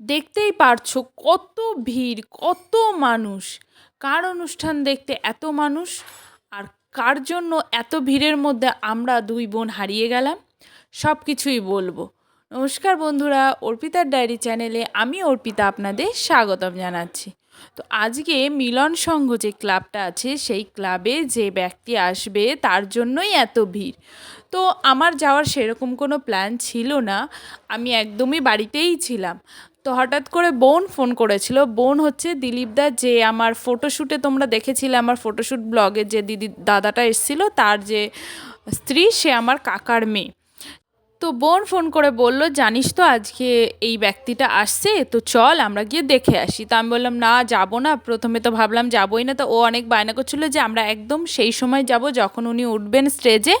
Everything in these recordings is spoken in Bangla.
দেখতেই পারছ কত ভিড়, কত মানুষ। কার অনুষ্ঠান দেখতে এত মানুষ আর কার জন্য এত ভিড়ের মধ্যে আমরা দুই বোন হারিয়ে গেলাম, সব কিছুই বলব। নমস্কার বন্ধুরা, অর্পিতার ডায়েরি চ্যানেলে আমি অর্পিতা আপনাদের স্বাগতম জানাচ্ছি। তো আজকে মিলন সংঘ যে ক্লাবটা আছে, সেই ক্লাবে যে ব্যক্তি আসবে, তার জন্যই এত ভিড়। তো আমার যাওয়ার সেরকম কোনো প্ল্যান ছিল না, আমি একদমই বাড়িতেই ছিলাম। তো হঠাৎ করে বোন ফোন করেছিল। বোন হচ্ছে দিলীপ দা, যে আমার ফটোশ্যুটে তোমরা দেখেছিলে আমার ফটোশ্যুট ব্লগে যে দিদি, দাদাটা এসেছিল, তার যে স্ত্রী, সে আমার কাকার মেয়ে। তো বোন ফোন করে বলল, জানিস তো আজকে এই ব্যক্তিটা আসছে, তো চল আমরা গিয়ে দেখে আসি। তো আমি বললাম, না, যাব না। প্রথমে তো ভাবলাম, যাবই না। তো ও অনেক বায়না করছিল যে আমরা একদম সেই সময় যাব যখন উনি উঠবেন স্টেজে,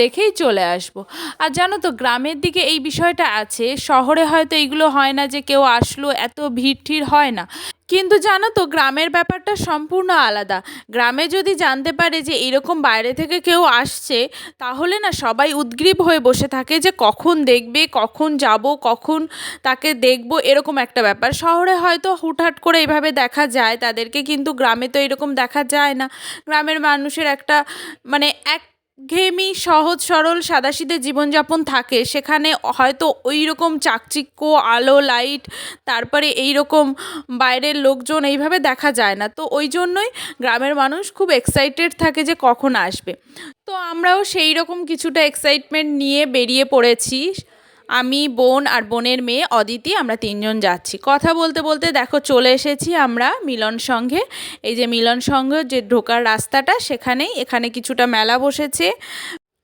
দেখেই চলে আসব। আর জানো তো, গ্রামের দিকে এই বিষয়টা আছে, শহরে হয়তো এইগুলো হয় না যে কেউ আসলো, এত ভিড় ঠিড় হয় না। কিন্তু জানো তো, গ্রামের ব্যাপারটা সম্পূর্ণ আলাদা। গ্রামে যদি জানতে পারে যে এরকম বাইরে থেকে কেউ আসছে, তাহলে না সবাই উদ্গ্রীব হয়ে বসে থাকে যে কখন দেখবে, কখন যাব, কখন তাকে দেখব, এরকম একটা ব্যাপার। শহরে হয়তো হুটহাট করে এইভাবে দেখা যায়, তাদেরকে কিন্তু গ্রামে তো এরকম দেখা যায় না। গ্রামের মানুষের একটা মানে এক ঘেয়েমি সহজ, সরল, সাদাসিধে জীবনযাপন থাকে। সেখানে হয়তো ওই রকম চাকচিক্য, আলো, লাইট, তারপরে এই রকম বাইরের লোকজন এইভাবে দেখা যায় না। তো ওই জন্যই গ্রামের মানুষ খুব এক্সাইটেড থাকে যে কখন আসবে। তো আমরাও সেই রকম কিছুটা এক্সাইটমেন্ট নিয়ে বেরিয়ে পড়েছি। আমি, বোন আর বোনের মেয়ে অদিতি, আমরা তিনজন যাচ্ছি। কথা বলতে বলতে দেখো চলে এসেছি আমরা মিলন সংঘে এই যে মিলন সংঘ যে ঢোকার রাস্তাটা, সেখানেই এখানে কিছুটা মেলা বসেছে।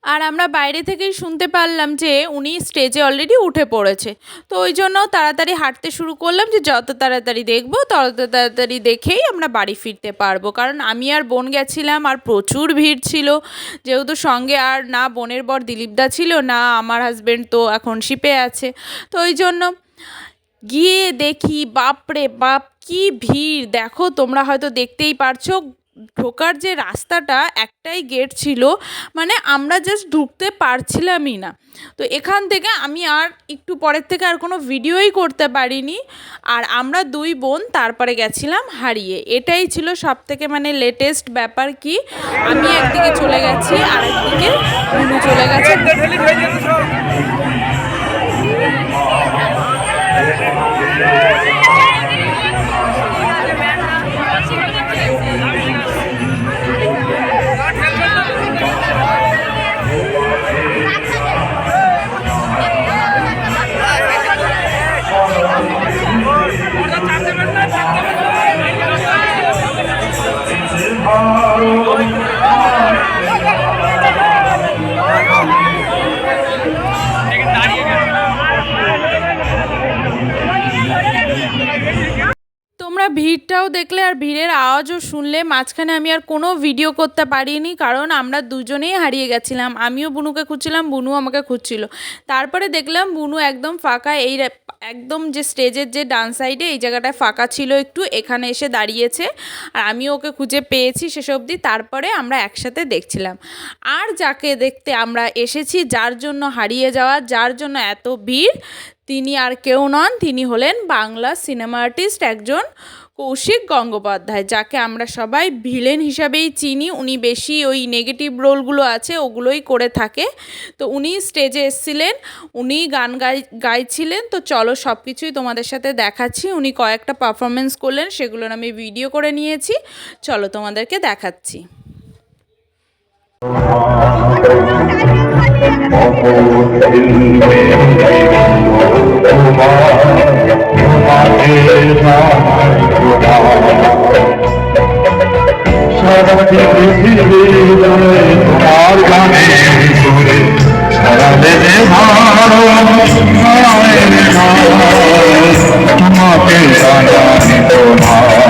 আর আমরা বাইরে থেকেই শুনতে পারলাম যে উনি স্টেজে অলরেডি উঠে পড়েছে। তো ওই জন্য তাড়াতাড়ি হাঁটতে শুরু করলাম যে যত তাড়াতাড়ি দেখব, তত তাড়াতাড়ি দেখেই আমরা বাড়ি ফিরতে পারব। কারণ আমি আর বোন গেছিলাম আর প্রচুর ভিড় ছিল। যেহেতু সঙ্গে আর না বোনের বর দিলীপদা ছিল, না আমার হাজব্যান্ড তো এখন শিপে আছে। তো ওই জন্য গিয়ে দেখি, বাপরে বাপ, কি ভিড়। দেখো, তোমরা হয়তো দেখতেই পারছ ঢোকার যে রাস্তাটা, একটাই গেট ছিল মানে আমরা জাস্ট ঢুকতে পারছিলামই না। তো এখান থেকে আমি আর একটু পরের থেকে আর কোনো ভিডিওই করতে পারিনি। আর আমরা দুই বোন তারপরে গেছিলাম হারিয়ে। এটাই ছিল সব থেকে মানে লেটেস্ট ব্যাপার কি। আমি একদিকে চলে গেছি আর একদিকে চলে গেছে। করুন তোমরা ভিড়টাও দেখলে আর ভিড়ের আওয়াজও শুনলে, মাঝখানে আমি আর কোনো ভিডিও করতে পারিনি, কারণ আমরা দুজনেই হারিয়ে গেছিলাম। আমিও বুনুকে খুঁজছিলাম, বুনু আমাকে খুঁজছিল। তারপরে দেখলাম বুনু একদম ফাঁকা, এই একদম যে স্টেজের যে ডান সাইডে এই জায়গাটায় ফাঁকা ছিল একটু, এখানে এসে দাঁড়িয়েছে। আর আমি ওকে খুঁজে পেয়েছি সেসব অবধি, তারপরে আমরা একসাথে দেখছিলাম। আর যাকে দেখতে আমরা এসেছি, যার জন্য হারিয়ে যাওয়া, যার জন্য এত ভিড় তিনি আর কেউ নন, তিনি হলেন বাংলা সিনেমা আর্টিস্ট একজন কৌশিক গঙ্গোপাধ্যায়, যাকে আমরা সবাই ভিলেন হিসাবেই চিনি। উনি বেশি ওই নেগেটিভ রোলগুলো আছে, ওগুলোই করে থাকে। তো উনি স্টেজে এসেছিলেন, উনি গান গাই, গাইছিলেন। তো চলো সব কিছুই তোমাদের সাথে দেখাচ্ছি। উনি কয়েকটা পারফরমেন্স করলেন, সেগুলোর আমি ভিডিও করে নিয়েছি। চলো তোমাদেরকে দেখাচ্ছি। তোমার গানে সুরে সারালে তোমাকে জানানি তোমার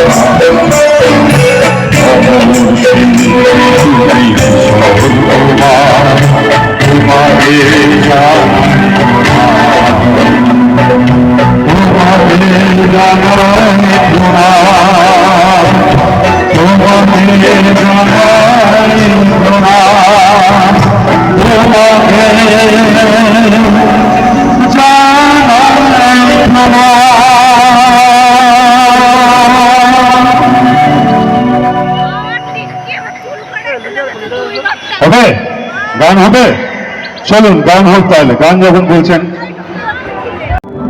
তোমাকে তোমাকে জানানি তোমার তোমাকে জানাই তোমার তোমাকে চলুন, গান হোক তাহলে। গান যখন বলছেন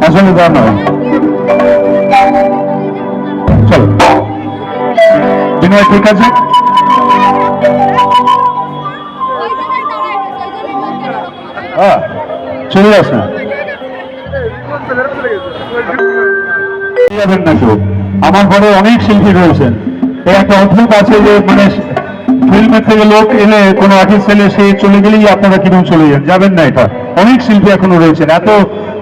আসলে গান চলো বিনয়, ঠিক আছে? হ্যাঁ চলে যাস না যাবেন না কেউ। আমার ঘরে অনেক শিল্পী রয়েছেন। একটা অদ্ভুত আছে যে মানে ফিল্মের থেকে লোক এলে কোনো আর্টিস্ট এলে সে চলে গেলেই আপনারা কীরকম চলে যান? যাবেন না এটা। অনেক শিল্পী এখনও রয়েছেন। এত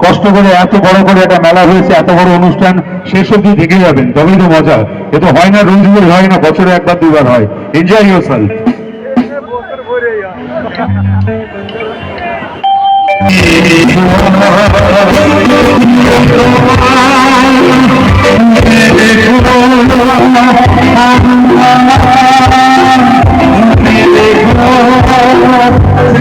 কষ্ট করে, এত বড় করে একটা মেলা হয়েছে, এত বড় অনুষ্ঠান, শেষ অব্দি থেকে যাবেন। তবেই তো মজা। এ তো হয় না, রোজ রোজ হয় না, বছরে একবার, দুবার হয়। এনজয় ইউর সেলফ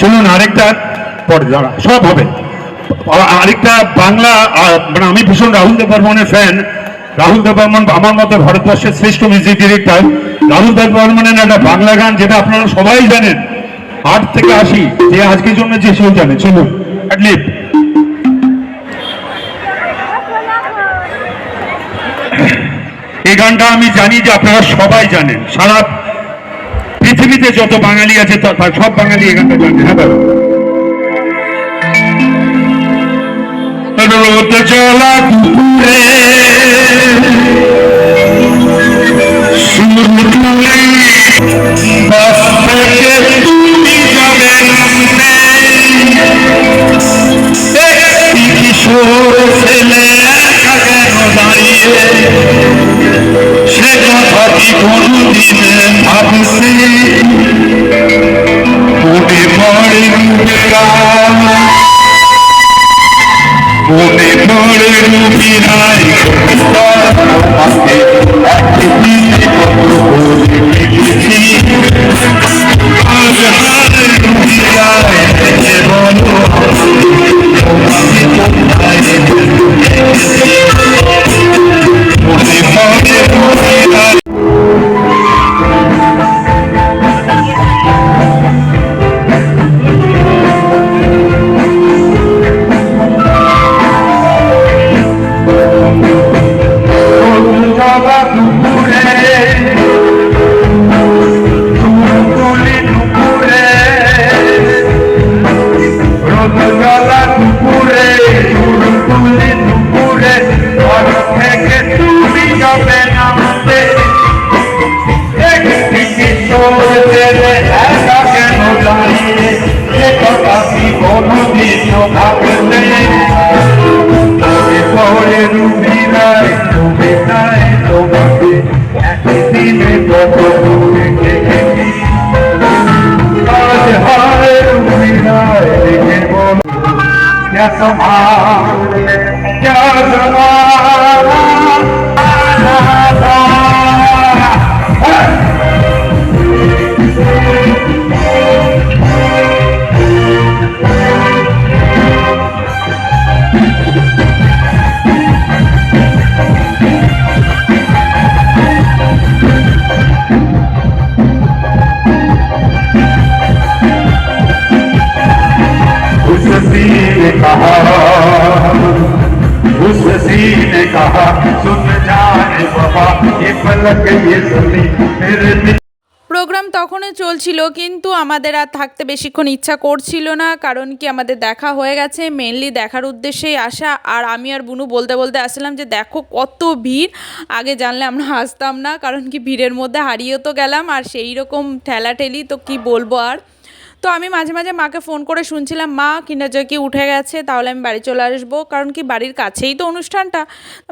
শুনুন, আরেকটা পরে দাঁড়া, সব হবে। আরেকটা বাংলা মানে আমি ভীষণ রাহুল দেব বর্মনের ফ্যান রাহুল দেব বর্মন আমার মতো ভারতবর্ষের শ্রেষ্ঠ মিউজিক ডিরেক্টর রাহুল দেব বর্মনের একটা বাংলা গান যেটা আপনারা সবাই জানেন, আট থেকে আশি, যে আজকের জন্য যে সেও জানে চলুন এই গানটা আমি জানি যে আপনারা সবাই জানেন, সারা পৃথিবীতে যত বাঙালি আছে তার সব বাঙালি এই গানটা জানে হ্যাঁ দাদা। রোদ দাঁড়িয়ে? সে কথা কি কোনদিন মনে পড়ে রূপেরা মনে পড়ে রূপিরাই তোমাকে একদিন কত বলে লিখেছি আজ হার রূপিরাই क्या कहा सुन जाने बाबा ये पलक ये सुनी मेरे दिल প্রোগ্রাম তখনও চলছিল কিন্তু আমাদের আর থাকতে বেশিক্ষণ ইচ্ছা করছিল না কারণ কি আমাদের দেখা হয়ে গেছে মেনলি দেখার উদ্দেশ্যেই আসা আর আমি আর বুনু বলতে বলতে আসলাম যে দেখো কত ভিড় আগে জানলে আমরা আসতাম না কারণ কি ভিড়ের মধ্যে হারিয়েও তো গেলাম আর সেই রকম ঠেলাঠেলি তো কি বলবো আর তো আমি মাঝে মাঝে মাকে ফোন করে শুনছিলাম, মা কিনা জয় কি উঠে গেছে? তাহলে আমি বাড়ি চলে আসব। কারণ কি বাড়ির কাছেই তো অনুষ্ঠানটা।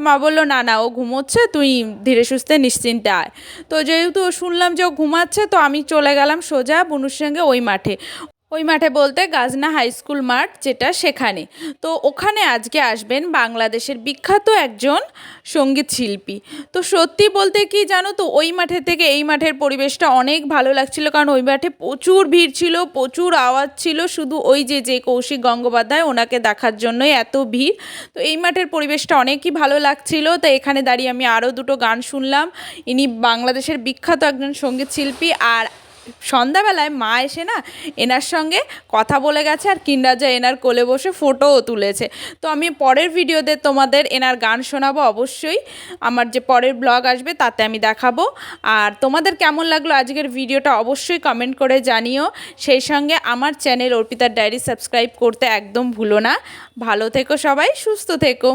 মা বলল, না না, ও ঘুমোচ্ছে, তুই ধীরে সুস্থে নিশ্চিন্তে আয়। তো যেহেতু শুনলাম যে ও ঘুমাচ্ছে, তো আমি চলে গেলাম সোজা বনুর সঙ্গে ওই মাঠে। ওই মাঠে বলতে গাজনা হাই স্কুল মাঠ যেটা সেখানে। তো ওখানে আজকে আসবেন বাংলাদেশের বিখ্যাত একজন সংগীত শিল্পী। তো সত্যি বলতে কি জানো তো, ওই মাঠের থেকে এই মাঠের পরিবেশটা অনেক ভালো লাগছিল, কারণ ওই মাঠে প্রচুর ভিড় ছিল, প্রচুর আওয়াজ ছিল, শুধু ওই যে যে কৌশিক গঙ্গোপাধ্যায় ওনাকে দেখার জন্যই এত ভিড়। তো এই মাঠের পরিবেশটা অনেকই ভালো লাগছিল, তো এখানে দাঁড়িয়ে আমি আরও দুটো গান শুনলাম। ইনি বাংলাদেশের বিখ্যাত একজন সংগীত শিল্পী, আর সন্ধ্যাবেলায় মা এসে না এনার সঙ্গে কথা বলে গেছে আর কিন্ডাজা এনার কোলে বসে ফটোও তুলেছে। তো আমি পরের ভিডিওতে তোমাদের এনার গান শোনাবো অবশ্যই। আমার যে পরের ব্লগ আসবে তাতে আমি দেখাবো। আর তোমাদের কেমন লাগল আজকের ভিডিওটা অবশ্যই কমেন্ট করে জানিও। সেই সঙ্গে আমার চ্যানেল অর্পিতার ডায়েরি সাবস্ক্রাইব করতে একদম ভুলো না। ভালো থেকো সবাই, সুস্থ থেকো।